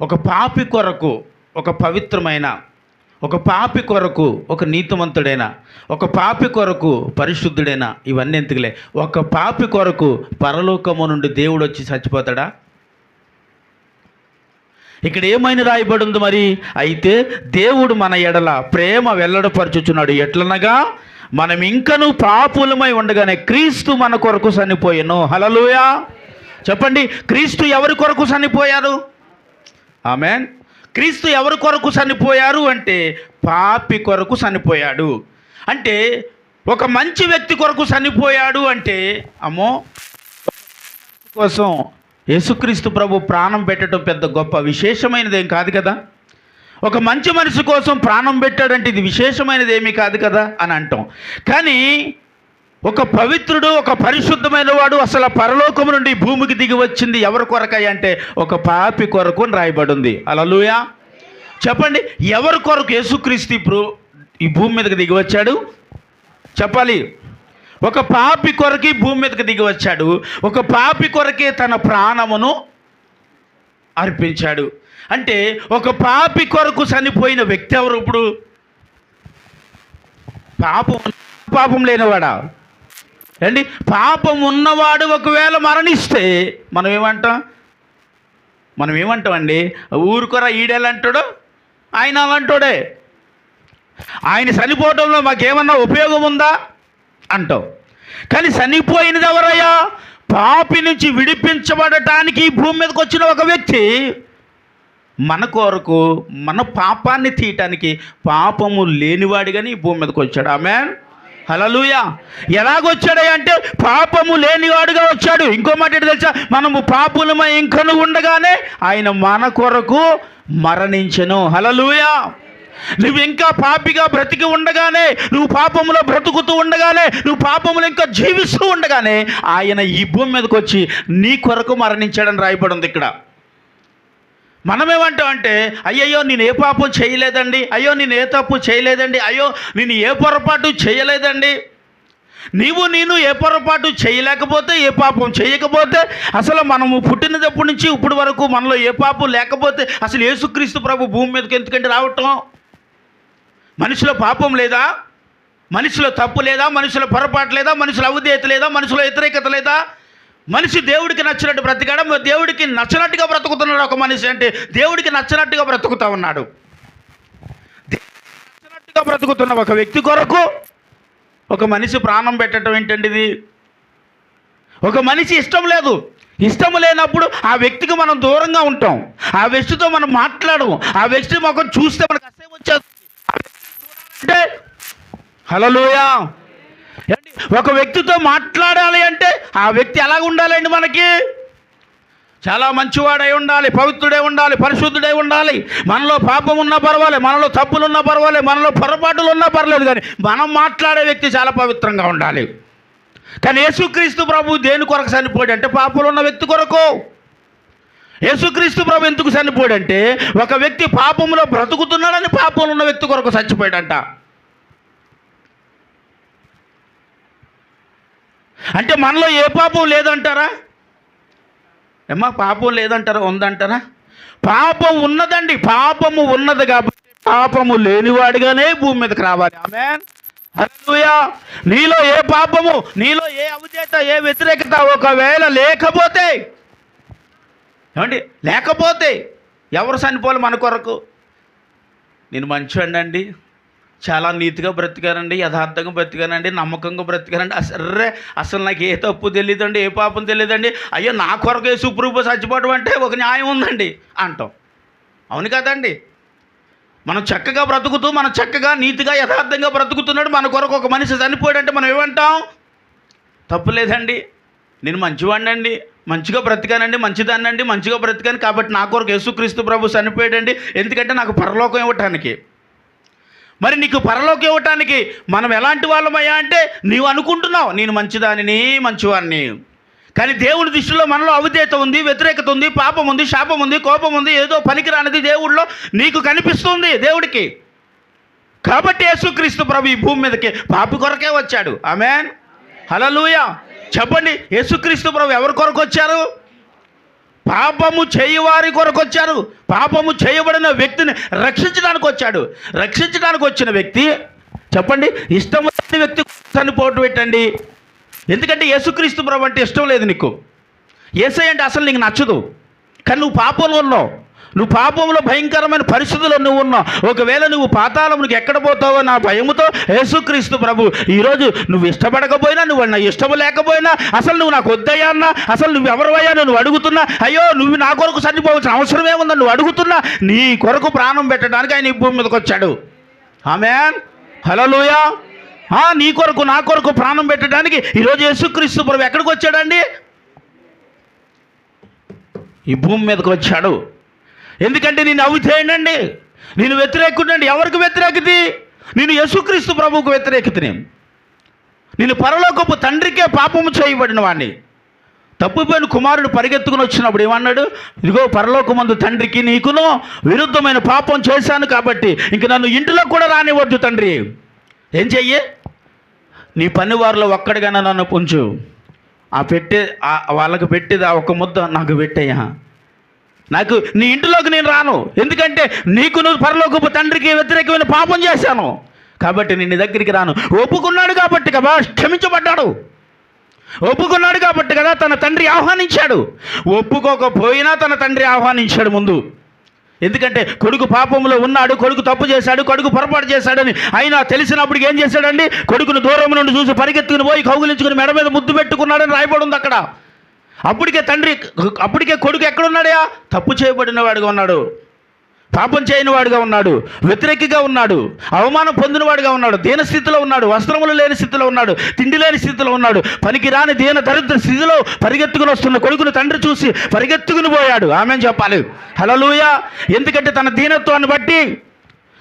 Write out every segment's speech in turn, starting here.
ఒక పాపి కొరకు ఒక పవిత్రమైన ఒక పాపి కొరకు ఒక నీతిమంతుడైన ఒక పాపి కొరకు పరిశుద్ధుడైన ఇవన్నీ ఎందుకులే? ఒక పాపి కొరకు పరలోకము నుండి దేవుడు వచ్చి చచ్చిపోతాడా? ఇక్కడ ఏమైనా రాయబడి ఉంది మరి? అయితే దేవుడు మన ఎడల ప్రేమ వెల్లడపరచుచున్నాడు. ఎట్లనగా? మనం ఇంకనూ పాపులమై ఉండగానే క్రీస్తు మన కొరకు చనిపోయాను. హలలుయా చెప్పండి క్రీస్తు ఎవరి కొరకు చనిపోయారు ఆమెన్. క్రీస్తు ఎవరి కొరకు చనిపోయారు అంటే పాపి కొరకు చనిపోయాడు. అంటే ఒక మంచి వ్యక్తి కొరకు చనిపోయాడు అంటే అమ్మో కోసం యేసుక్రీస్తు ప్రభు ప్రాణం పెట్టడం పెద్ద గొప్ప విశేషమైనది ఏం కాదు కదా. ఒక మంచి మనిషి కోసం ప్రాణం పెట్టాడంటే ఇది విశేషమైనది ఏమీ కాదు కదా అని అంటాం. కానీ ఒక పవిత్రుడు ఒక పరిశుద్ధమైన వాడు అసలు పరలోకము నుండి భూమికి దిగి వచ్చింది ఎవరి కొరకై అంటే ఒక పాపి కొరకు అని రాయబడి ఉంది అలలుయా చెప్పండి ఎవరి కొరకు యేసుక్రీస్తు ఇప్పుడు ఈ భూమి మీదకి దిగి వచ్చాడు? చెప్పాలి. ఒక పాపి కొరకి భూమి మీదకి దిగి వచ్చాడు. ఒక పాపి కొరకే తన ప్రాణమును అర్పించాడు. అంటే ఒక పాపి కొరకు చనిపోయిన వ్యక్తి ఎవరు ఇప్పుడు? పాపం పాపం లేనివాడా? అండి పాపం ఉన్నవాడు ఒకవేళ మరణిస్తే మనం ఏమంటాం? మనం ఏమంటామండి? ఊరుకొరా ఈడేలంటాడు? ఆయన అలాంటోడే. ఆయన చనిపోవడంలో మాకేమన్నా ఉపయోగం ఉందా? అంటావు. కానీ చనిపోయినది ఎవరయ్యా పాపి నుంచి విడిపించబడటానికి భూమి మీదకి వచ్చిన ఒక వ్యక్తి. మన కొరకు మన పాపాన్ని తీయటానికి పాపము లేనివాడిగాని ఈ భూమి మీదకి వచ్చాడు. ఆమె హలలుయా ఎలాగొచ్చాడే అంటే పాపము లేనివాడుగా వచ్చాడు. ఇంకో మాట తెలుసా? మనము పాపులమై ఇంకను ఉండగానే ఆయన మన కొరకు మరణించను. హలలుయా నువ్వు ఇంకా పాపిగా బ్రతికి ఉండగానే నువ్వు పాపములో బ్రతుకుతూ ఉండగానే నువ్వు పాపములో ఇంకా జీవిస్తూ ఉండగానే ఆయన ఈ భూమి మీదకి వచ్చి నీ కొరకు మరణించాడని రాయబడింది ఇక్కడ. మనమేమంటాం అంటే అయ్యయ్యో నేను ఏ పాపం చేయలేదండి. అయ్యో నేను ఏ తప్పు చేయలేదండి. అయ్యో నేను ఏ పొరపాటు చేయలేదండి. నీవు నేను ఏ పొరపాటు చేయలేకపోతే ఏ పాపం చేయకపోతే అసలు మనము పుట్టినప్పటి నుంచి ఇప్పటి వరకు మనలో ఏ పాపం లేకపోతే అసలు యేసుక్రీస్తు ప్రభు భూమి మీదకి ఎందుకంటే రావటం? మనిషిలో పాపం లేదా? మనిషిలో తప్పు లేదా? మనిషిలో పొరపాటు లేదా? మనిషిలో అవిధేయత లేదా? మనిషిలో వ్యతిరేకత లేదా? మనిషి దేవుడికి నచ్చినట్టు బ్రతికాడు దేవుడికి నచ్చినట్టుగా బ్రతుకుతున్నాడు ఒక మనిషి అంటే దేవుడికి నచ్చినట్టుగా బ్రతుకుతా ఉన్నాడు. నచ్చినట్టుగా బ్రతుకుతున్న ఒక వ్యక్తి కొరకు ఒక మనిషి ప్రాణం పెట్టడం ఏంటండి ఇది ఒక మనిషి ఇష్టం లేదు. ఇష్టం లేనప్పుడు ఆ వ్యక్తికి మనం దూరంగా ఉంటాం. ఆ వ్యక్తితో మనం మాట్లాడము. ఆ వ్యక్తి మొఖం చూస్తే మనకు అసహ్యం వచ్చేస్తుంది. అంటే హలో హలోయా ఒక వ్యక్తితో మాట్లాడాలి అంటే ఆ వ్యక్తి ఎలా ఉండాలండి మనకి? చాలా మంచివాడై ఉండాలి పవిత్రుడై ఉండాలి పరిశుద్ధుడై ఉండాలి. మనలో పాపం ఉన్నా పర్వాలే మనలో తప్పులు ఉన్నా పర్వాలే మనలో పొరపాటులు ఉన్నా పర్లేదు కానీ మనం మాట్లాడే వ్యక్తి చాలా పవిత్రంగా ఉండాలి. కానీ యేసుక్రీస్తు ప్రభు దేని కొరకు చనిపోయాడు అంటే పాపలు ఉన్న వ్యక్తి కొరకు. యేసుక్రీస్తు ప్రభు ఎందుకు చనిపోయాడంటే ఒక వ్యక్తి పాపంలో బ్రతుకుతున్నాడని పాపంలో ఉన్న వ్యక్తి కొరకు చచ్చిపోయాడంట. అంటే మనలో ఏ పాపం లేదంటారా? ఏమా పాపం లేదంటారా ఉందంటారా? పాపం ఉన్నదండి పాపము ఉన్నది కాబట్టి పాపము లేనివాడిగానే భూమి మీదకి రావాలి. ఆమె నీలో ఏ పాపము నీలో ఏ అవచేత ఏ వ్యతిరేకత ఒకవేళ లేకపోతే ఏమండి లేకపోతే ఎవరు చనిపోవాలి మన కొరకు? నేను మంచివాడినండి చాలా నీతిగా బ్రతికారండి యథార్థంగా బ్రతికారండి నమ్మకంగా బ్రతికారండి. అసలు అసలు నాకు ఏ తప్పు తెలియదండి ఏ పాపం తెలియదండి అయ్యో నా కొరకే సుప్రూపు చచ్చిపోవడం అంటే ఒక న్యాయం ఉందండి అంటాం. అవును కదండి. మనం చక్కగా బ్రతుకుతూ మనం చక్కగా నీతిగా యథార్థంగా బ్రతుకుతున్నాడు. మన కొరకు ఒక మనిషి చనిపోయాడంటే మనం ఏమంటాం? తప్పు లేదండి. నేను మంచివాడినండి మంచిగా బ్రతికానండి మంచిదాన్నండి మంచిగా బ్రతికాను కాబట్టి నా కొరకు యేసుక్రీస్తు ప్రభు చనిపోయాడండి ఎందుకంటే నాకు పరలోకం ఇవ్వటానికి. మరి నీకు పరలోకి ఇవ్వటానికి మనం ఎలాంటి వాళ్ళమయ్యా అంటే నీవు అనుకుంటున్నావు నేను మంచిదానిని మంచివాడిని కానీ దేవుడి దృష్టిలో మనలో అవిధేత ఉంది వ్యతిరేకత ఉంది పాపం ఉంది శాపం ఉంది కోపం ఉంది ఏదో పనికిరానిది దేవుడిలో నీకు కనిపిస్తుంది దేవుడికి. కాబట్టి యేసుక్రీస్తు ప్రభు ఈ భూమి మీదకి పాపి కొరకే వచ్చాడు. ఆమెన్. హలలుయ చెప్పండి యేసుక్రీస్తు ప్రభు ఎవరి కొరకు వచ్చారు? పాపము చేయవారి కొరకు వచ్చారు. పాపము చేయబడిన వ్యక్తిని రక్షించడానికి వచ్చాడు. రక్షించడానికి వచ్చిన వ్యక్తి చెప్పండి ఇష్టం లేని వ్యక్తి చనిపోటు పెట్టండి. ఎందుకంటే యేసుక్రీస్తు ప్రభు అంటే ఇష్టం లేదు నీకు. ఏసై అంటే అసలు నీకు నచ్చదు. కానీ నువ్వు పాపంలో ఉన్నావు. నువ్వు పాపంలో భయంకరమైన పరిస్థితుల్లో నువ్వు ఉన్నావు. ఒకవేళ నువ్వు పాతాళమునికి ఎక్కడ పోతావో నా భయముతో యేసుక్రీస్తు ప్రభు ఈరోజు నువ్వు ఇష్టపడకపోయినా నువ్వు నా ఇష్టం లేకపోయినా అసలు నువ్వు నాకు వద్దయ్యా అన్నా అసలు నువ్వు ఎవరివయ్యా నువ్వు అడుగుతున్నా అయ్యో నువ్వు నా కొరకు చనిపోవాల్సిన అవసరమే ఉందని నువ్వు అడుగుతున్నా నీ కొరకు ప్రాణం పెట్టడానికి ఆయన ఈ భూమి మీదకి వచ్చాడు. ఆమెన్. హలోయా నీ కొరకు నా కొరకు ప్రాణం పెట్టడానికి ఈరోజు యేసుక్రీస్తు ప్రభు ఎక్కడికి వచ్చాడండి? ఈ భూమి మీదకి వచ్చాడు. ఎందుకంటే నేను అవి చేయండి నేను వ్యతిరేకుండండి ఎవరికి వ్యతిరేకతి? నేను యేసుక్రీస్తు ప్రభువుకు వ్యతిరేకతని నేను. పరలోకపు తండ్రికే పాపము చేయబడిన వాడిని తప్పిపోయిన కుమారుడు పరిగెత్తుకుని వచ్చినప్పుడు ఏమన్నాడు? ఇదిగో పరలోకమందు తండ్రికి నీకును విరుద్ధమైన పాపం చేశాను కాబట్టి ఇంక నన్ను ఇంటిలో కూడా రానివ్వద్దు తండ్రి. ఏం చెయ్యి? నీ పనివారిలో ఒక్కడిగానే నన్ను పుంచు. ఆ పెట్టే వాళ్ళకి పెట్టేది ఆ ఒక ముద్ద నాకు పెట్టయ్యా. నాకు నీ ఇంటిలోకి నేను రాను. ఎందుకంటే నీకు నువ్వు పరలోకపు తండ్రికి వ్యతిరేకమైన పాపం చేశాను. కాబట్టి నేను నీ దగ్గరికి రాను. ఒప్పుకున్నాడు కాబట్టి కదా క్షమించబడ్డాడు. ఒప్పుకున్నాడు కాబట్టి కదా తన తండ్రి ఆహ్వానించాడు. ఒప్పుకోకపోయినా తన తండ్రి ఆహ్వానించాడు ముందు. ఎందుకంటే కొడుకు పాపంలో ఉన్నాడు కొడుకు తప్పు చేశాడు కొడుకు పొరపాటు చేశాడని అయినా తెలిసినప్పుడు ఏం చేశాడండి? కొడుకును దూరం నుండి చూసి పరిగెత్తుకుని పోయి కౌగులించుకుని మెడ మీద ముద్దు పెట్టుకున్నాడని రాయబడి ఉంది అక్కడ. అప్పటికే తండ్రి అప్పటికే కొడుకు ఎక్కడున్నాడయా తప్పు చేయబడిన వాడుగా ఉన్నాడు. పాపం చేయని వాడుగా ఉన్నాడు. వ్యతిరేకిగా ఉన్నాడు. అవమానం పొందినవాడిగా ఉన్నాడు. దీన స్థితిలో ఉన్నాడు. వస్త్రములు లేని స్థితిలో ఉన్నాడు. తిండి లేని స్థితిలో ఉన్నాడు. పనికి రాని దీన దరిద్ర స్థితిలో పరిగెత్తుకుని వస్తున్న కొడుకును తండ్రి చూసి పరిగెత్తుకుని పోయాడు. ఆమె చెప్పాలి? హలలుయ ఎందుకంటే తన దీనత్వాన్ని బట్టి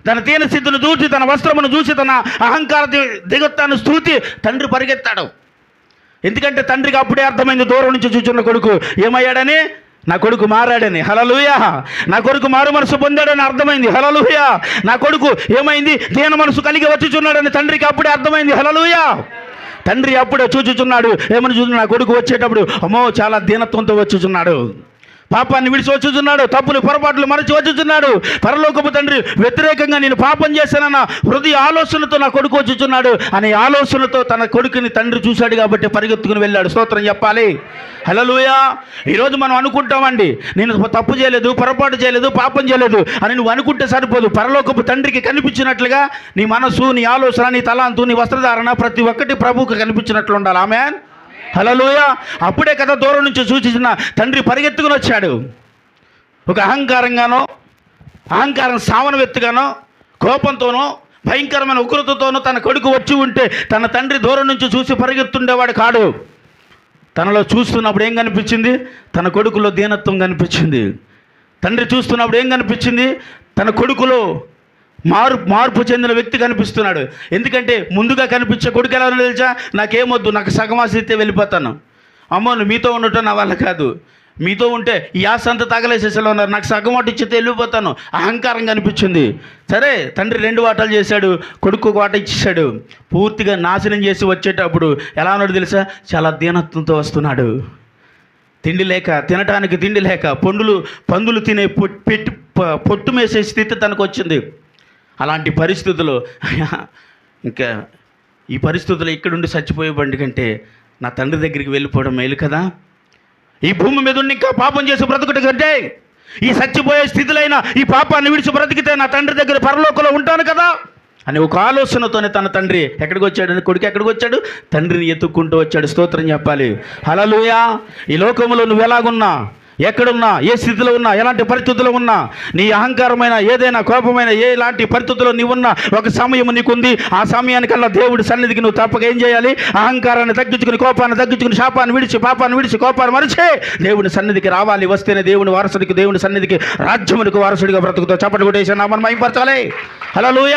తన దీన స్థితిని చూసి తన వస్త్రమును చూసి తన అహంకార దిగత్తాన్ని స్థూతి తండ్రి పరిగెత్తాడు. ఎందుకంటే తండ్రికి అప్పుడే అర్థమైంది దూరం నుంచి చూచున్న కొడుకు ఏమయ్యాడని? నా కొడుకు మారాడని. హలలుయా నా కొడుకు మారు మనసు పొందాడని అర్థమైంది. హలలుయా నా కొడుకు ఏమైంది? దీన మనసు కలిగి వచ్చుచున్నాడని తండ్రికి అప్పుడే అర్థమైంది. హలలుయా తండ్రి అప్పుడే చూచుచున్నాడు. ఏమని చూసి నా కొడుకు వచ్చేటప్పుడు అమ్మో చాలా దీనత్వంతో వచ్చుచున్నాడు. పాపాన్ని విడిచి వచ్చుచున్నాడు తప్పులు పొరపాట్లు మరచి వచ్చుచున్నాడు పరలోకపు తండ్రి వ్యతిరేకంగా నేను పాపం చేశానన్న హృదయ ఆలోచనతో నా కొడుకు వచ్చుచున్నాడు. అనే ఆలోచనతో తన కొడుకుని తండ్రి చూశాడు కాబట్టి పరిగెత్తుకుని వెళ్ళాడు. స్తోత్రం చెప్పాలి. హలలుయా ఈరోజు మనం అనుకుంటామండి నేను తప్పు చేయలేదు పొరపాటు చేయలేదు పాపం చేయలేదు అని నువ్వు అనుకుంటే సరిపోదు. పరలోకపు తండ్రికి కనిపించినట్లుగా నీ మనసు నీ ఆలోచన నీ తలాంతు నీ వస్త్రధారణ ప్రతి ఒక్కటి ప్రభువుకు కనిపించినట్లు ఉండాలి. ఆమె హలలోయ అప్పుడే కదా దూరం నుంచి సూచించిన తండ్రి పరిగెత్తుకుని వచ్చాడు. ఒక అహంకారంగానో అహంకారం సావనవెత్తుగానో కోపంతోనో భయంకరమైన ఉగ్రతతోనో తన కొడుకు వచ్చి ఉంటే తన తండ్రి దూరం నుంచి చూసి పరిగెత్తుండేవాడు కాడు. తనలో చూస్తున్నప్పుడు ఏం కనిపించింది? తన కొడుకులో దీనత్వం కనిపించింది. తండ్రి చూస్తున్నప్పుడు ఏం కనిపించింది? తన కొడుకులో మారు మార్పు చెందిన వ్యక్తి కనిపిస్తున్నాడు. ఎందుకంటే ముందుగా కనిపించే కొడుకు ఎలా తెలుసా? నాకేమొద్దు నాకు సగమాసిస్తే వెళ్ళిపోతాను. అమ్మో మీతో ఉండటం నా వల్ల కాదు. మీతో ఉంటే ఈ ఆశ అంతా తగలేసేసేలా ఉన్నారు. నాకు సగం వాటి ఇచ్చితే వెళ్ళిపోతాను. అహంకారం కనిపించింది. సరే తండ్రి రెండు వాటాలు చేశాడు కొడుకు ఒక వాట ఇచ్చేసాడు పూర్తిగా నాశనం చేసి వచ్చేటప్పుడు ఎలా ఉన్నాడు తెలుసా? చాలా దీనత్వంతో వస్తున్నాడు. తిండి లేక తినటానికి తిండి లేక పండులు పందులు తినే పొట్టు పెట్టి పొట్టు మేసే స్థితి తనకు వచ్చింది అలాంటి పరిస్థితులు. ఇంకా ఈ పరిస్థితులు ఇక్కడుండి చచ్చిపోయే బండి కంటే నా తండ్రి దగ్గరికి వెళ్ళిపోవడం మేలు కదా? ఈ భూమి మీద ఉండి ఇంకా పాపం చేసి బ్రతుకుట కంటే ఈ చచ్చిపోయే స్థితిలైన ఈ పాపాన్ని విడిచి బ్రతికితే నా తండ్రి దగ్గర పరలోకంలో ఉంటాను కదా? అని ఒక ఆలోచనతోనే తన తండ్రి ఎక్కడికి వచ్చాడు? కొడుకు ఎక్కడికి వచ్చాడు? తండ్రిని ఎత్తుక్కుంటూ వచ్చాడు. స్తోత్రం చెప్పాలి. హలలుయా ఈ లోకంలో నువ్వు ఎలాగున్నా ఎక్కడున్నా ఏ స్థితిలో ఉన్నా ఎలాంటి పరిస్థితుల్లో ఉన్నా నీ అహంకారమైన ఏదైనా కోపమైన ఏ ఎలాంటి పరిస్థితుల్లో నీవున్నా ఒక సమయం నీకుంది. ఆ సమయానికల్లా దేవుడి సన్నిధికి నువ్వు తప్పక ఏం చేయాలి? అహంకారాన్ని తగ్గించుకుని కోపాన్ని తగ్గించుకుని శాపాన్ని విడిచి పాపాన్ని విడిచి కోపాన్ని మరిచి దేవుని సన్నిధికి రావాలి. వస్తేనే దేవుని వారసుడికి దేవుని సన్నిధికి రాజ్యమునికి వారసుడిగా బ్రతుకుతో చప్పటి కొట్టేసి నామని మైపరచాలి హలో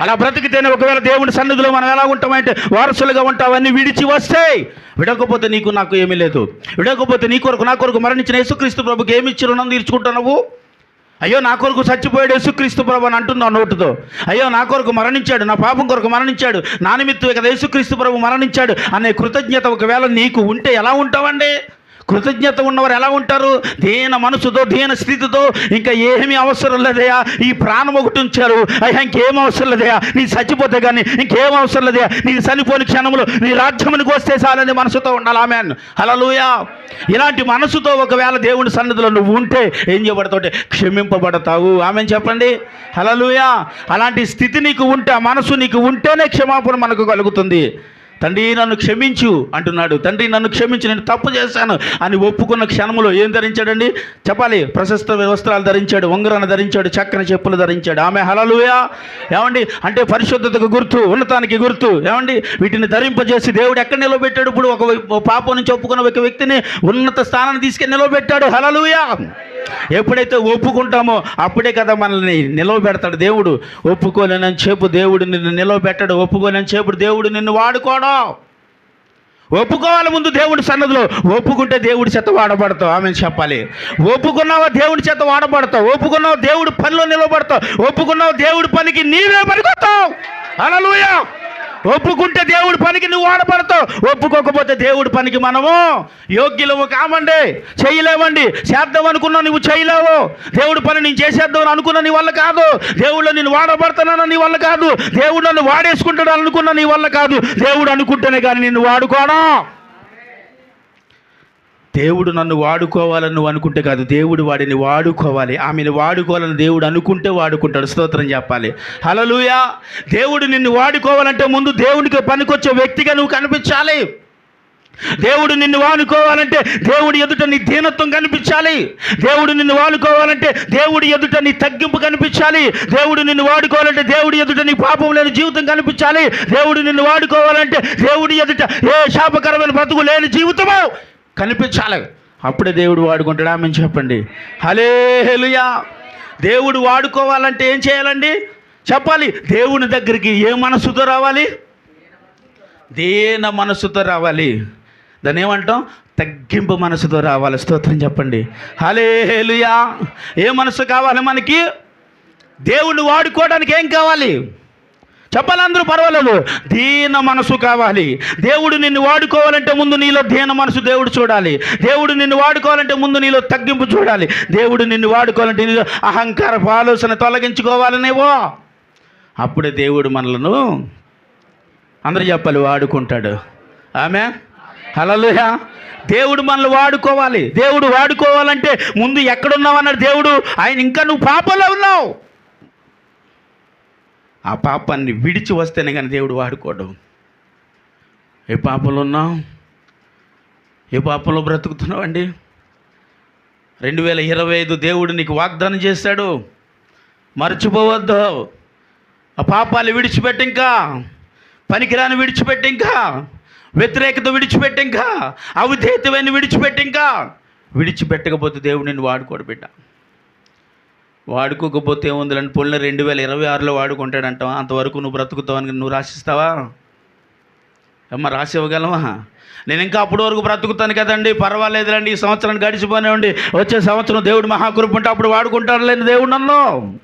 అలా బ్రతికితేనే ఒకవేళ దేవుని సన్నిధిలో మనం ఎలా ఉంటామంటే వారసులుగా ఉంటావన్నీ విడిచి వస్తే విడకపోతే నీకు నాకు ఏమీ లేదు. విడకపోతే నీ కొరకు నా కొరకు మరణించిన యేసుక్రీస్తు ప్రభుకి ఏమి ఇచ్చి రుణం తీర్చుకుంటున్నావు అయ్యో నా కొరకు చచ్చిపోయాడు యేసుక్రీస్తు ప్రభు అని అంటున్నావు నోటుతో. అయ్యో నా కొరకు మరణించాడు నా పాపం కొరకు మరణించాడు నా నిమిత్తం కదా యేసుక్రీస్తు ప్రభు మరణించాడు అనే కృతజ్ఞత ఒకవేళ నీకు ఉంటే ఎలా ఉంటావండి? కృతజ్ఞత ఉన్నవారు ఎలా ఉంటారు? దీన మనసుతో దీన స్థితితో. ఇంకా ఏమీ అవసరం లేదయా ఈ ప్రాణం ఒకటి ఉంచారు. అయ్యా ఇంకేం అవసరం లేదయా నీ చచ్చిపోతే కానీ ఇంకేం అవసరం లేదయా నీ చనిపోని క్షణంలో నీ రాజ్యమునికి వస్తే చాలని మనసుతో ఉండాలి. ఆమె హలలుయా ఇలాంటి మనసుతో ఒకవేళ దేవుని సన్నిధిలో నువ్వు ఉంటే ఏం చేయబడతావు? క్షమింపబడతావు. ఆమె చెప్పండి. హలలుయా అలాంటి స్థితి నీకు ఉంటే ఆ మనసు నీకు ఉంటేనే క్షమాపణ మనకు కలుగుతుంది. తండ్రి నన్ను క్షమించు అంటున్నాడు. తండ్రి నన్ను క్షమించు నేను తప్పు చేశాను అని ఒప్పుకున్న క్షణంలో ఏం ధరించాడండి? చెప్పాలి. ప్రశస్త వస్త్రాలు ధరించాడు ఉంగరాన్ని ధరించాడు చక్కని చెప్పులు ధరించాడు. ఆమె హలలుయా ఏమండి? అంటే పరిశుద్ధతకు గుర్తు ఉన్నతానికి గుర్తు. ఏమండి? వీటిని ధరింపజేసి దేవుడు ఎక్కడ నిలబెట్టాడు? ఇప్పుడు ఒక ఒక పాపం నుంచి ఒప్పుకున్న ఒక వ్యక్తిని ఉన్నత స్థానాన్ని తీసుకెళ్ళి నిలబెట్టాడు. హలలుయా ఎప్పుడైతే ఒప్పుకుంటామో అప్పుడే కదా మనల్ని నిలవబెడతాడు దేవుడు. ఒప్పుకోలేనని చెప్పు దేవుడు నిన్ను నిలవబెట్టాడు. ఒప్పుకోలేని చెప్పు దేవుడు నిన్ను వాడుకోవడం ఒప్పుకోవాలి ముందు దేవుడి సన్నదిలో ఒప్పుకుంటే దేవుడి చేత వాడబడతావు. ఆమె చెప్పాలి. ఒప్పుకున్నావా దేవుడి చేత వాడబడతావు. ఒప్పుకున్నావు దేవుడి పనిలో నిలబడతావు. ఒప్పుకున్నావు దేవుడి పనికి నీవే పనికొస్తావు అలలుయా ఒప్పుకుంటే దేవుడి పనికి నువ్వు వాడబడతావు ఒప్పుకోకపోతే దేవుడి పనికి మనము యోగ్యులము కామండి. చేయలేవండి చేద్దాం అనుకున్నా నువ్వు చేయలేవు. దేవుడి పని నేను చేసేద్దాం అనుకున్నా నీ వల్ల కాదు. దేవుళ్ళు నేను వాడబడుతున్నాను నీ వల్ల కాదు. దేవుడు నన్ను వాడేసుకుంటాడు అనుకున్నా నీ వల్ల కాదు. దేవుడు అనుకుంటేనే కానీ నిన్ను వాడుకోవడం దేవుడు నన్ను వాడుకోవాలని నువ్వు అనుకుంటే కాదు. దేవుడు వాడిని వాడుకోవాలి. ఆమెను వాడుకోవాలని దేవుడు అనుకుంటే వాడుకుంటాడు. స్తోత్రం చెప్పాలి. హలలుయా దేవుడు నిన్ను వాడుకోవాలంటే ముందు దేవుడికి పనికొచ్చే వ్యక్తిగా నువ్వు కనిపించాలి. దేవుడు నిన్ను వాడుకోవాలంటే దేవుడి ఎదుట నీ దీనత్వం కనిపించాలి. దేవుడు నిన్ను వాడుకోవాలంటే దేవుడి ఎదుట నీ తగ్గింపు కనిపించాలి. దేవుడు నిన్ను వాడుకోవాలంటే దేవుడి ఎదుట నీ పాపం లేని జీవితం కనిపించాలి. దేవుడు నిన్ను వాడుకోవాలంటే దేవుడి ఎదుట ఏ శాపకరమైన బ్రతుకు లేని జీవితము కనిపించాలి. అప్పుడే దేవుడు వాడుకుంటాడా ఆమె చెప్పండి. హలే హెలుయా దేవుడు వాడుకోవాలంటే ఏం చేయాలండి? చెప్పాలి. దేవుని దగ్గరికి ఏ మనసుతో రావాలి? దేన మనసుతో రావాలి? దాన్ని ఏమంటాం? తగ్గింపు మనసుతో రావాలి. స్తోత్రం చెప్పండి. హలే హలేలుయా ఏ మనసు కావాలి మనకి? దేవుణ్ణి వాడుకోవడానికి ఏం కావాలి? చెప్పాలందరూ పర్వాలేదు. దీన మనసు కావాలి. దేవుడు నిన్ను వాడుకోవాలంటే ముందు నీలో దీన మనసు దేవుడు చూడాలి. దేవుడు నిన్ను వాడుకోవాలంటే ముందు నీలో తగ్గింపు చూడాలి. దేవుడు నిన్ను వాడుకోవాలంటే నీలో అహంకార ఆలోచన తొలగించుకోవాలనేవో అప్పుడే దేవుడు మనలను అందరూ చెప్పాలి వాడుకుంటాడు. ఆమె హలలుయా దేవుడు మనల్ని వాడుకోవాలి. దేవుడు వాడుకోవాలంటే ముందు ఎక్కడున్నావు అన్నాడు దేవుడు. ఆయన ఇంకా నువ్వు పాపంలో ఉన్నావు. ఆ పాపాన్ని విడిచి వస్తేనే కానీ దేవుడు వాడుకోవడం ఏ పాపంలో ఉన్నావు? ఏ పాపంలో బ్రతుకుతున్నావు అండి రెండు వేల ఇరవై ఐదు దేవుడు నీకు వాగ్దానం చేశాడు. మర్చిపోవద్దు. ఆ పాపాలు విడిచిపెట్టి ఇంకా. పనికిరాని విడిచిపెట్టి ఇంకా. వ్యతిరేకత విడిచిపెట్టి ఇంకా. అవిధేయతమైన విడిచిపెట్టి ఇంకా. విడిచిపెట్టకపోతే దేవుడు నిన్ను వాడుకోడు బిడ్డ. వాడుకోకపోతే ఏముందిలంటే పొలిన రెండు వేల ఇరవై ఆరులో వాడుకుంటాడంటావా అంతవరకు నువ్వు బ్రతుకుతావని నువ్వు రాసిస్తావా? అమ్మ రాసి ఇవ్వగలవా నేను ఇంకా అప్పటి వరకు బ్రతుకుతాను కదండి. పర్వాలేదులండి ఈ సంవత్సరం గడిచిపోనివ్వండి వచ్చే సంవత్సరం దేవుడు మహాకృప ఉంటే అప్పుడు వాడుకుంటాడు లేని దేవుడు నన్ను.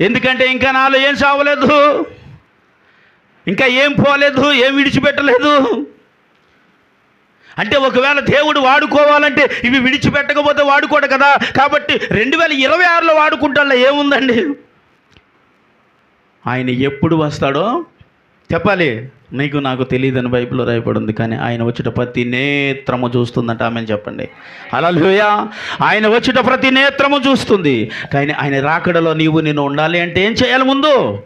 ఎందుకంటే ఇంకా నాలో ఏం సావలేదు ఇంకా ఏం పోలేదు ఏం విడిచిపెట్టలేదు. అంటే ఒకవేళ దేవుడు వాడుకోవాలంటే ఇవి విడిచిపెట్టకపోతే వాడుకోడు కదా. కాబట్టి రెండు వేల ఇరవై ఆరులో వాడుకుంటాలో ఏముందండి? ఆయన ఎప్పుడు వస్తాడో చెప్పాలి. నీకు నాకు తెలియదని బైబిల్లో రాయబడి ఉంది కానీ ఆయన వచ్చిన ప్రతి నేత్రము చూస్తుందంట ఆమె చెప్పండి. అలా ఆయన వచ్చిన ప్రతి నేత్రము చూస్తుంది కానీ ఆయన రాకడలో నీవు నేను ఉండాలి అంటే ఏం చేయాలి ముందు?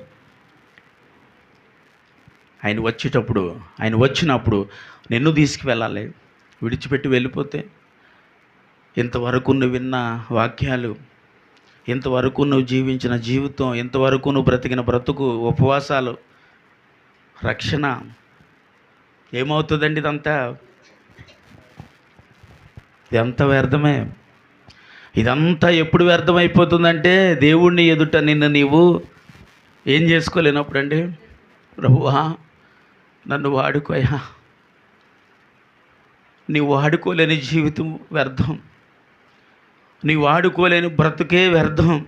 ఆయన వచ్చేటప్పుడు ఆయన వచ్చినప్పుడు నిన్ను తీసుకువెళ్ళాలి. విడిచిపెట్టి వెళ్ళిపోతే ఇంతవరకు నువ్వు విన్న వాక్యాలు ఇంతవరకు నువ్వు జీవించిన జీవితం ఇంతవరకు నువ్వు బ్రతికిన బ్రతుకు ఉపవాసాలు రక్షణ ఏమవుతుందండి ఇదంతా? ఇదంతా వ్యర్థమే. ఇదంతా ఎప్పుడు వ్యర్థమైపోతుందంటే దేవుణ్ణి ఎదుట నిన్ను నీవు ఏం చేసుకోలేనప్పుడండి? ప్రభువా నన్ను వాడుకోయా? నీ వాడుకోలేని జీవితం వ్యర్థం. నీ వాడుకోలేని బ్రతుకే వ్యర్థం.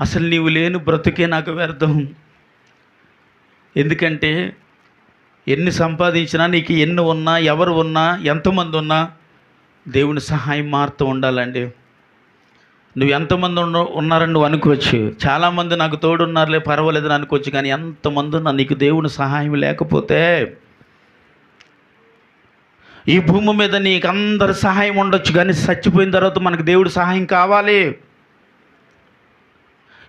అసలు నీవు లేని బ్రతుకే నాకు వ్యర్థం. ఎందుకంటే ఎన్ని సంపాదించినా నీకు ఎన్ని ఉన్నా ఎవరు ఉన్నా ఎంతమంది ఉన్నా దేవుని సహాయం మారుతూ ఉండాలండి. నువ్వు ఎంతమంది ఉన్న ఉన్నారని నువ్వు అనుకోవచ్చు. చాలామంది నాకు తోడున్నారులే పర్వాలేదని అనుకోవచ్చు కానీ ఎంతమంది ఉన్నా నీకు దేవుని సహాయం లేకపోతే ఈ భూమి మీద నీకు అందరి సహాయం ఉండొచ్చు కానీ చచ్చిపోయిన తర్వాత మనకు దేవుడు సహాయం కావాలి.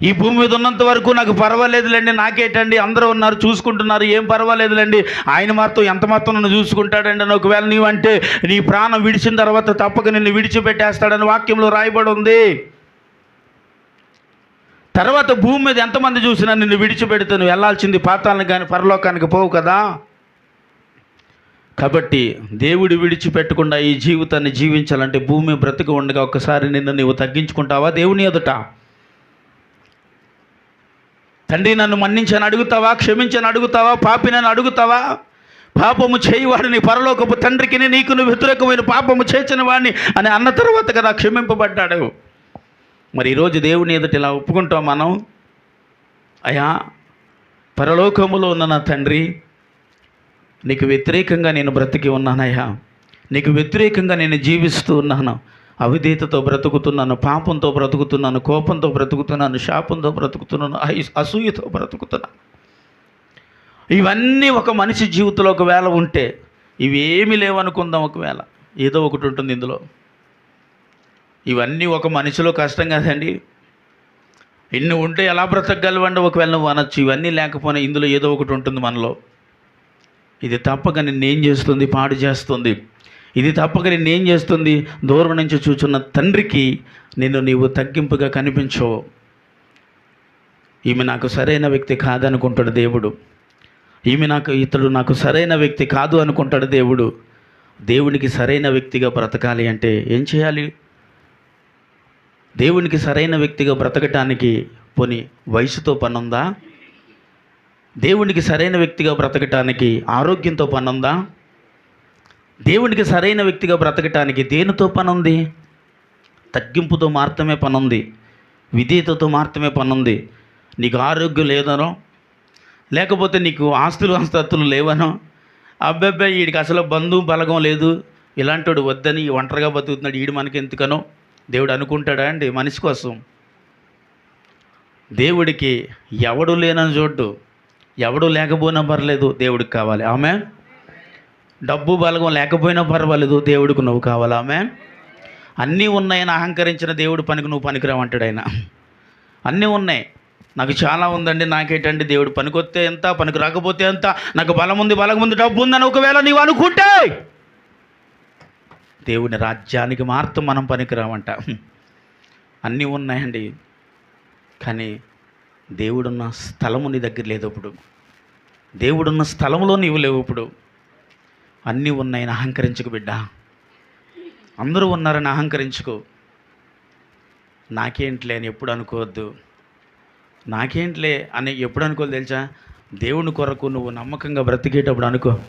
ఈ భూమి మీద ఉన్నంత వరకు నాకు పర్వాలేదులేండి నాకేటండి అందరూ ఉన్నారు చూసుకుంటున్నారు ఏం పర్వాలేదులేండి. ఆయన మాత్రం ఎంత మాత్రం నన్ను చూసుకుంటాడండి అని ఒకవేళ నీవంటే నీ ప్రాణం విడిచిన తర్వాత తప్పక నిన్ను విడిచిపెట్టేస్తాడని వాక్యంలో రాయబడి ఉంది. తర్వాత భూమి మీద ఎంతమంది చూసినా నిన్ను విడిచిపెడితే నువ్వు వెళ్ళాల్సింది పాతాలను కానీ పరలోకానికి పోవు కదా. కాబట్టి దేవుడు విడిచిపెట్టకుండా ఈ జీవితాన్ని జీవించాలంటే భూమి బ్రతికి ఉండగా ఒక్కసారి నిన్ను నీవు తగ్గించుకుంటావా దేవుని ఎదుట? తండ్రి నన్ను మన్నించని అడుగుతావా? క్షమించని అడుగుతావా? పాపి నన్ను అడుగుతావా? పాపము చేయవాడిని పరలోకపు తండ్రికి నీకు నువ్వు వ్యతిరేకమైన పాపము చేసిన వాడిని అని అన్న తర్వాత కదా క్షమింపబడ్డాడు. మరి ఈరోజు దేవుని ఎదుట ఇలా ఒప్పుకుంటాం మనం? అయా పరలోకములో ఉన్న నా తండ్రి నీకు వ్యతిరేకంగా నేను బ్రతికి ఉన్నానయ్యా. నీకు వ్యతిరేకంగా నేను జీవిస్తూ ఉన్నాను. అవిధేతతో బ్రతుకుతున్నాను పాపంతో బ్రతుకుతున్నాను కోపంతో బ్రతుకుతున్నాను శాపంతో బ్రతుకుతున్నాను అసూయతో బ్రతుకుతున్నాను. ఇవన్నీ ఒక మనిషి జీవితంలో ఒకవేళ ఉంటే ఇవేమి లేవనుకుందాం ఒకవేళ. ఏదో ఒకటి ఉంటుంది ఇందులో. ఇవన్నీ ఒక మనిషిలో కష్టం కదండి. ఇన్ని ఉంటే ఎలా బ్రతకగలవండి ఒకవేళ నువ్వు అనొచ్చు. ఇవన్నీ లేకపోయినా ఇందులో ఏదో ఒకటి ఉంటుంది మనలో. ఇది తప్పక నిన్నేం చేస్తుంది పాడు చేస్తుంది. ఇది తప్పక నిన్నేం చేస్తుంది దూరం నుంచి చూచున్న తండ్రికి నిన్ను నీవు తగ్గింపుగా కనిపించవు ఈమె నాకు సరైన వ్యక్తి కాదనుకుంటాడు దేవుడు. ఈమె నాకు ఇతడు నాకు సరైన వ్యక్తి కాదు అనుకుంటాడు దేవుడు. దేవునికి సరైన వ్యక్తిగా బ్రతకాలి అంటే ఏం చేయాలి? దేవునికి సరైన వ్యక్తిగా బ్రతకటానికి పోని వయసుతో పనుందా? దేవునికి సరైన వ్యక్తిగా బ్రతకటానికి ఆరోగ్యంతో పనుందా? దేవునికి సరైన వ్యక్తిగా బ్రతకటానికి దేనితో పనుంది? తగ్గింపుతో మాత్రమే పనుంది. విధేయతతో మాత్రమే పనుంది. నీకు ఆరోగ్యం లేదనో లేకపోతే నీకు ఆస్తులు అంతస్తులు లేవనో అబ్బాయి వీడికి అసలు బంధువు బలగం లేదు. ఇలాంటి వద్దని ఒంటరిగా బతుకుతున్నాడు. వీడు మనకి ఎందుకనో దేవుడు అనుకుంటాడా అండి? మనిషి కోసం. దేవుడికి ఎవడు లేనని చూడ్డు. ఎవడు లేకపోయినా పర్లేదు దేవుడికి కావాలి. ఆమె డబ్బు బలగం లేకపోయినా పర్వాలేదు దేవుడికి నువ్వు కావాలి. ఆమె అన్నీ ఉన్నాయని అహంకరించిన దేవుడు పనికి నువ్వు పనికిరావంటాడు ఆయన అన్నీ ఉన్నాయి. నాకు చాలా ఉందండి నాకేటండి దేవుడు పనికొస్తే ఎంత పనికి రాకపోతే ఎంత నాకు బలం ఉంది బలం ఉంది డబ్బు ఉందని ఒకవేళ నీవు అనుకుంటే దేవుని రాజ్యానికి మాత్రం మనం పనికిరామంట అన్నీ ఉన్నాయండి. కానీ దేవుడున్న స్థలము నీ దగ్గర లేదు ఇప్పుడు దేవుడున్న స్థలంలో నీవు లేవు ఇప్పుడు. అన్నీ ఉన్నాయని అహంకరించుకు బిడ్డ. అందరూ ఉన్నారని అహంకరించుకో. నాకేంట్లే అని ఎప్పుడు అనుకోవద్దు. నాకేంట్లే అని ఎప్పుడు అనుకోవాలి తెలుసా? దేవుని కొరకు నువ్వు నమ్మకంగా బ్రతికేటప్పుడు అనుకో.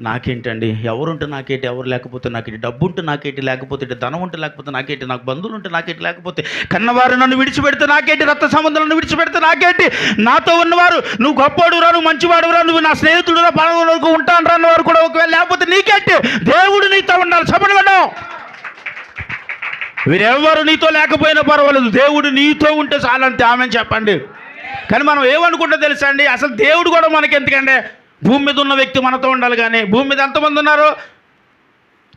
నాకేంటండి? ఎవరుంటే నాకేంటి? ఎవరు లేకపోతే నాకేంటి? డబ్బు ఉంటే నాకేంటి? లేకపోతే ధనం ఉంటే లేకపోతే నాకేంటి? నాకు బంధువులు ఉంటే నాకేంటి? లేకపోతే కన్నవారు నన్ను విడిచిపెడితే నాకేంటి? రక్త సంబంధాలను నన్ను విడిచిపెడితే నాకేంటి? నాతో ఉన్నవారు నువ్వు గొప్పవాడు రా నువ్వు మంచివాడు రా నువ్వు నా స్నేహితుడు రా పడవకు ఉంటాను రా అన్నవారు కూడా ఒకవేళ లేకపోతే నీకేంటి? దేవుడు నీతో ఉండాలి. చెప్పడం విన్నాం వీరెవ్వరు నీతో లేకపోయినా పర్వాలేదు. దేవుడు నీతో ఉంటే చాలంతే ఆమె చెప్పండి. కానీ మనం ఏమనుకుంటే తెలుసా అండి? అసలు దేవుడు కూడా మనకి ఎందుకంటే భూమి మీద ఉన్న వ్యక్తి మనతో ఉండాలి కానీ భూమి మీద ఎంతమంది ఉన్నారు?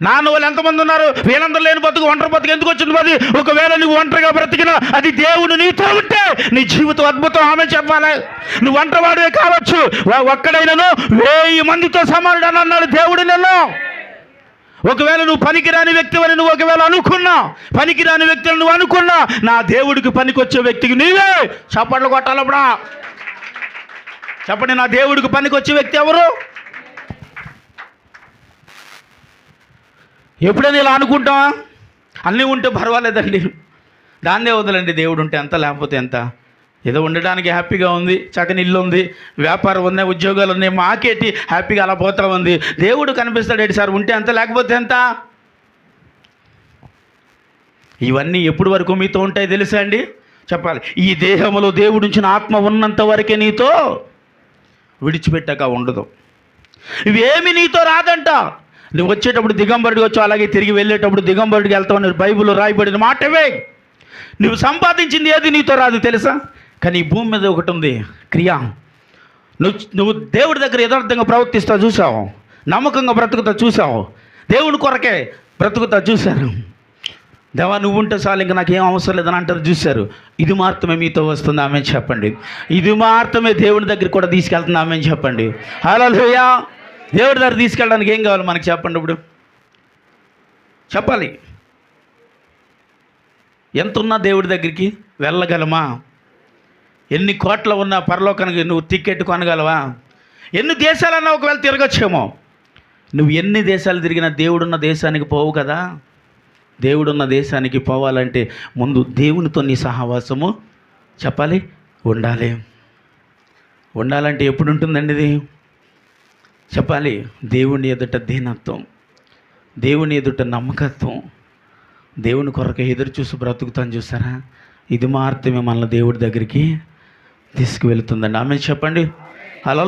నాన్న వాళ్ళు ఎంతమంది ఉన్నారు? వీళ్ళందరూ లేని బతుకు ఒంటరి బతుకు ఎందుకు వచ్చింది మరి? ఒకవేళ నువ్వు ఒంటరిగా బ్రతికినా అది దేవుడు నీతో ఉంటే నీ జీవితం అద్భుతం ఆమె చెప్పాలి. నువ్వు ఒంటరివాడే కావచ్చు. వా- ఒక్కడైనను వెయ్యి మందితో సమానుడు అని అన్నాడు దేవుడు నిన్ను. ఒకవేళ నువ్వు పనికిరాని వ్యక్తి అని నువ్వు ఒకవేళ అనుకున్నా పనికిరాని వ్యక్తి నువ్వు అనుకున్నా నా దేవుడికి పనికొచ్చే వ్యక్తికి నీవే చప్పట్లు కొట్టాలప్పుడా చెప్పండి నా దేవుడికి పనికొచ్చే వ్యక్తి ఎవరు? ఎప్పుడైనా ఇలా అనుకుంటాం? అన్నీ ఉంటే పర్వాలేదండి. దాన్నే వదలండి దేవుడు ఉంటే ఎంత లేకపోతే ఎంత. ఏదో ఉండడానికి హ్యాపీగా ఉంది చక్కని ఇల్లు ఉంది వ్యాపారం ఉన్నాయి ఉద్యోగాలు ఉన్నాయి మాకేటి హ్యాపీగా అలా పోతా ఉంది. దేవుడు కనిపిస్తాడేటి సార్ ఉంటే ఎంత లేకపోతే ఎంత? ఇవన్నీ ఎప్పుడు వరకు మీతో ఉంటాయి తెలుసా అండి? చెప్పాలి. ఈ దేహంలో దేవుడు ఉంచిన ఆత్మ ఉన్నంత వరకే నీతో విడిచిపెట్టాక ఉండదు. ఇవేమి నీతో రాదంట. నువ్వు వచ్చేటప్పుడు దిగంబరుడికి వచ్చావు అలాగే తిరిగి వెళ్ళేటప్పుడు దిగంబరుడికి వెళ్తావు అని బైబిల్లో రాయబడిన మాటవే. నువ్వు సంపాదించింది ఏది నీతో రాదు తెలుసా? కానీ ఈ భూమి మీద ఒకటి ఉంది క్రియ. నువ్వు నువ్వు దేవుడి దగ్గర యథార్థంగా ప్రవర్తిస్తా చూసావు నమ్మకంగా బ్రతుకుతా చూసావు దేవుని కొరకే బ్రతుకుతా చూశారు దేవా నువ్వు ఉంటే చాలు ఇంకా నాకేం అవసరం లేదని అంటారు చూశారు. ఇది మాత్రమే మీతో వస్తుంది ఆమె చెప్పండి. ఇది మాత్రమే దేవుని దగ్గర కూడా తీసుకెళ్తుంది ఆమె చెప్పండి. హలో దేవుడి దగ్గర తీసుకెళ్ళడానికి ఏం కావాలి మనకి చెప్పండి ఇప్పుడు? చెప్పాలి. ఎంత ఉన్నా దేవుడి దగ్గరికి వెళ్ళగలమా? ఎన్ని కోట్ల ఉన్నా పరలోకానికి నువ్వు టికెట్ కొనగలవా? ఎన్ని దేశాలన్నా ఒకవేళ తిరగచ్చేమో. నువ్వు ఎన్ని దేశాలు తిరిగినా దేవుడున్న దేశానికి పోవు కదా? దేవుడున్న దేశానికి పోవాలంటే ముందు దేవునితో నీ సహవాసము చెప్పాలి ఉండాలి. ఉండాలంటే ఎప్పుడు ఉంటుందండి ఇది? చెప్పాలి దేవుని ఎదుట దీనత్వం దేవుని ఎదుట నమ్మకత్వం దేవుని కొరకు ఎదురు చూసి బ్రతుకుతాను చూసారా? ఇది మాత్రమే మనల్ని దేవుడి దగ్గరికి తీసుకువెళ్తుందండి. ఆమె చెప్పండి. హలో